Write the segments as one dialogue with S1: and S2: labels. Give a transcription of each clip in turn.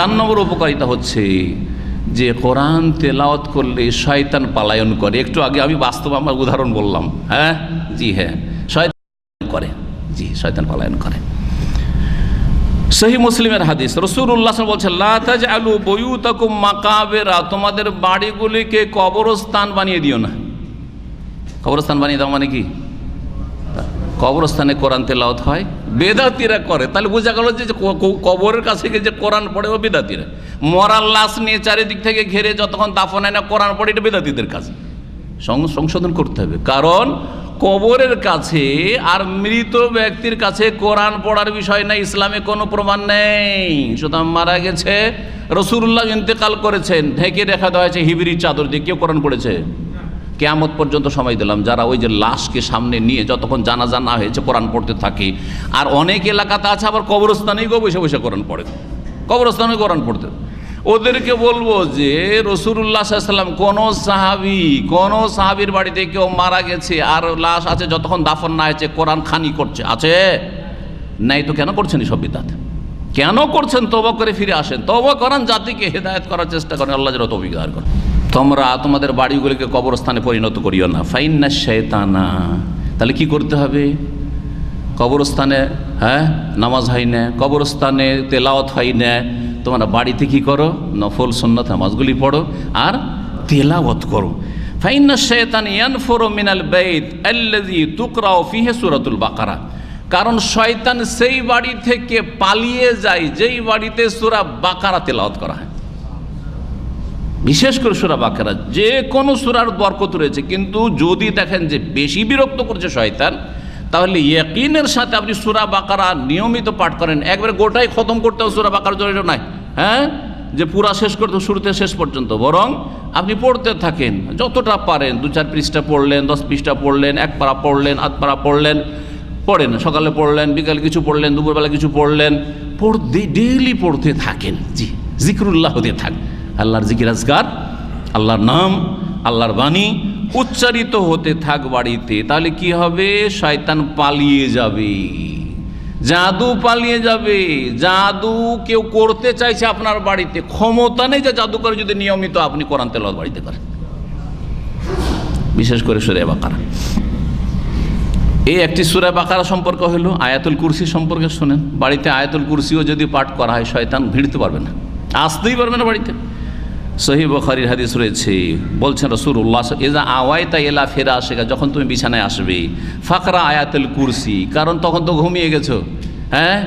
S1: চার নম্বর উপকারিতা হচ্ছে যে কোরআন তেলাওয়াত করলে শয়তান পালায়ন করে। একটু আগে আমি বাস্তব আমার উদাহরণ বললাম। হ্যাঁ? জি হ্যাঁ। শয়তান করে। জি, শয়তান পালায়ন করে। সহি মুসলিমের হাদিস রসুল্লাহ বলছেন লাতাজ আলু বয়ু তকুম মাকাবেরা তোমাদের বাড়িগুলিকে কবরস্থান বানিয়ে দিও না। কবরস্থান বানিয়ে দাও মানে কি? কবরস্থানে কোরআন তেলাওত হয়, বেদাতিরা করে। তাহলে বোঝা গেল যে কবরের কাছে গিয়ে যে কোরআন পড়ে ও বেদাতিরা। মরার লাশ নিয়ে চারিদিক থেকে ঘেরে যতক্ষণ দাফন হয় না, কোরআন পড়ে এটা বেদাতিদের কাছে সংশোধন করতে হবে। কারণ কবরের কাছে আর মৃত ব্যক্তির কাছে কোরআন পড়ার বিষয় না ইসলামে কোনো প্রমাণ নেই। সুতরাং মারা গেছে, রসুল্লাহ ইন্তেকাল করেছেন, ঢেকে দেখা দেওয়া হয়েছে হিবিরি চাদর দিয়ে। কেউ কোরআন পড়েছে? কেয়ামত পর্যন্ত সময় দিলাম। যারা ওই যে লাশকে সামনে নিয়ে যতক্ষণ জানাজা না হয়েছে, কোরআন পড়তে থাকে। আর অনেক এলাকাতে আছে, আবার কবরস্থানেই গো বসে বসে কোরআন পড়ে। কবরস্থানে কোরআন পড়তে। ওদেরকে বলব যে রসুল্লাহ সাল্লাম কোন সাহাবি, কোন সাহাবির বাড়িতে কেউ মারা গেছে আর লাশ আছে, যতক্ষণ দাফন না হয়েছে, কোরআন খানি করছে। আছে? নাই তো কেন করছেন সব বিদাত? কেন করছেন? তবা করে ফিরে আসেন। তবা করান জাতিকে হেদায়ত করার চেষ্টা করেন। আল্লাহ যেন দান করেন। তোমরা তোমাদের বাড়িগুলিকে কবরস্থানে পরিণত করিও না। ফাইন্না শেতানা তাহলে কি করতে হবে? কবরস্থানে হ্যাঁ নামাজ হয় না, কবরস্থানে তেলাওয়াত হয় না। তোমরা বাড়িতে কি করো? নফল সন্ন্যত নামাজগুলি পড়ো আর তেলাওয়াত করো। ফাইন্না শেতান ইয়ানফুরু মিনাল বাইত আল্লাযী তুকরাউ ফিহি সূরাতুল বাকারা। কারণ শয়তান সেই বাড়ি থেকে পালিয়ে যায়, যেই বাড়িতে সুরা বাকারা তেলাওয়াত করা হয়। বিশেষ করে সুরা বাকারা, যে কোনো সুরার বরকত রয়েছে, কিন্তু যদি দেখেন যে বেশি বিরক্ত করছে শয়তান, তাহলে ইয়কিনের সাথে আপনি সুরা বাকারা নিয়মিত পাঠ করেন। একবারে গোটাই খতম করতে হবে সুরা বাকার জন্য নাই হ্যাঁ? যে পুরা শেষ করতে শুরুতে শেষ পর্যন্ত। বরং আপনি পড়তে থাকেন, যতটা পারেন, দু চার পৃষ্ঠা পড়লেন, দশ পৃষ্ঠা পড়লেন, এক পারা পড়লেন, আধ পারা পড়লেন, পড়েন। সকালে পড়লেন, বিকালে কিছু পড়লেন, দুপুরবেলা কিছু পড়লেন, পড়তে, ডেইলি পড়তে থাকেন। জি, জিক্রুল্লাহ হতে থাক। আল্লাহর জিকির আজকার আল্লাহর নাম, আল্লাহর বাণী উচ্চারিত হতে থাক বাড়িতে, তাহলে কি হবে? শয়তান পালিয়ে যাবে। জাদু পালিয়ে যাবে। জাদু কেউ করতে চাইছে আপনার বাড়িতে, ক্ষমতা নেই যে জাদু করে যদি নিয়মিত আপনি কোরআন তেল বাড়িতে করেন। বিশেষ করে সুরে বাকারা। এই একটি সুরা বাকারা সম্পর্ক হলো আয়াতুল কুরসি সম্পর্কে শোনেন। বাড়িতে আয়াতুল কুরসিও যদি পাঠ করা হয়, শয়তান ভিড়তে পারবে না। আসতেই পারবে না বাড়িতে। সহি বখারির হাদিস রয়েছে। বলছেন রসুর উল্লাস এজা আওয়াইতা এলা ফেরা আসেগা যখন তুমি বিছানায় আসবে, ফাকরা আয়াতুল কুরসি কারণ তখন তো ঘুমিয়ে গেছো। হ্যাঁ?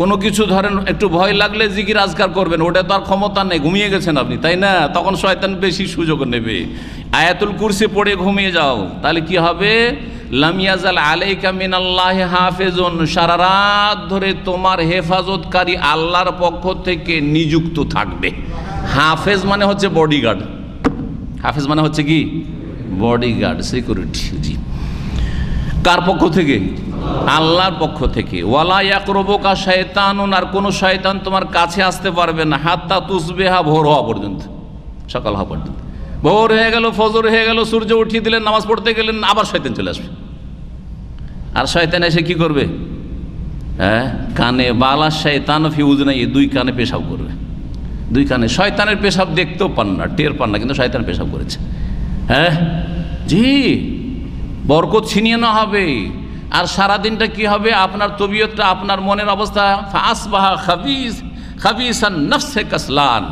S1: কোনো কিছু ধরেন, একটু ভয় লাগলে জিকির আজকার করবেন, ওটা তো আর ক্ষমতা নেই, ঘুমিয়ে গেছেন আপনি, তাই না? তখন শয়তান বেশি সুযোগ নেবে। আয়াতুল কুরসি পড়ে ঘুমিয়ে যাও, তাহলে কি হবে? লামিয়াজাল আলাইকা মিনাল্লাহ হাফেজুন, সারা রাত ধরে তোমার হেফাজতকারী আল্লাহর পক্ষ থেকে নিযুক্ত থাকবে। হাফেজ মানে হচ্ছে বডিগার্ড হাফেজ মানে হচ্ছে কি? বডিগার্ড সিকিউরিটি জি। কার পক্ষ থেকে? আল্লাহর পক্ষ থেকে। ওয়ালা ইয়াকরবকা শয়তানুন আর কোনো শয়তান তোমার কাছে আসতে পারবে না। হাত্তা তুসবেহা, ভোর হওয়া পর্যন্ত। সকাল হওয়া পর্যন্ত। ভোর হয়ে গেল, ফজর হয়ে গেল, সূর্য উঠিয়ে দিলেন, নামাজ পড়তে গেলেন, আবার শয়তান চলে আসবে। আর শয়তান এসে কি করবে? হ্যাঁ কানে বালা শয়তান ফিউজ নেই, দুই কানে পেশাব করবে। দুই কানে। শয়তানের পেশাব দেখতেও পান না, টের পান না, কিন্তু শয়তান পেশাব করেছে। হ্যাঁ? জি, বরকত ছিনিয়ে না হবে। আর সারাদিনটা কি হবে? আপনার তবিয়তটা, আপনার মনের অবস্থা। আসবাহা খাবিজ খাবিসান নফসে কাসলান।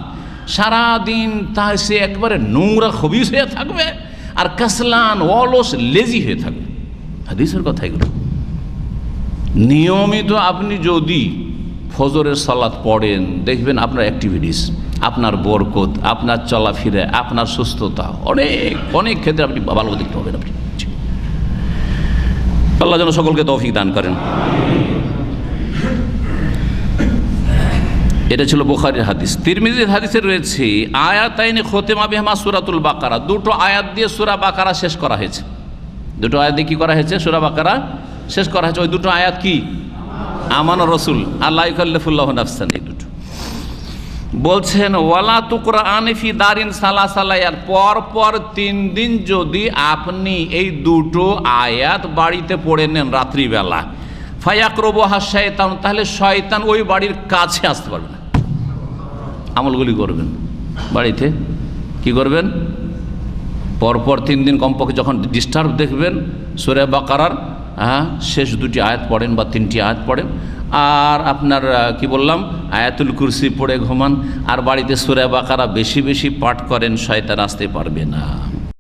S1: সারাদিন তা সে একবারে নোংরা খবিস হয়ে থাকবে আর কাসলান, অলস লেজি হয়ে থাকবে। হাদিসের কথা এগুলো। নিয়মিত আপনি যদি ফজরের সালাত পড়েন, দেখবেন আপনার অ্যাক্টিভিটিস আপনার বরকত, আপনার চলাফিরে, আপনার সুস্থতা, অনেক অনেক ক্ষেত্রে আপনি ভালো দেখতে পাবেন আপনি। আল্লাহ যেন সকলকে তৌফিক দান করেন। এটা ছিল বুখারির হাদিস। তিরমিজির হাদিসে রয়েছে আয়াত আইনে খোতেমা বেহমা সুরাতুল বাকারা। দুটো আয়াত দিয়ে সুরা বাকারা শেষ করা হয়েছে। দুটো আয়াত দিয়ে কী করা হয়েছে? সুরা বাকারা শেষ করা হয়েছে। ওই দুটো আয়াত কি? আমানো রসুল। আল্লাহ কাল্লিফুল্লাহ নাফসান। এই বলছেন, ওয়ালা তুকরা আনিফি দারিন সালা সালাইয়ার পর পর তিন দিন যদি আপনি এই দুটো আয়াত বাড়িতে পড়ে নেন রাত্রিবেলা, ফায়াকরবহা শয়তান তাহলে শয়তান ওই বাড়ির কাছে আসতে পারবে না। আমলগুলি করবেন। বাড়িতে কি করবেন? পরপর তিন দিন কমপক্ষে যখন ডিস্টার্ব দেখবেন, সুরে বাকারার শেষ দুটি আয়াত পড়েন বা তিনটি আয়াত পড়েন। আর আপনার কি বললাম? আয়াতুল কুরসি পড়ে ঘুমান। আর বাড়িতে সুরে বাকারা বেশি বেশি পাঠ করেন, শয়তান আসতে পারবে না।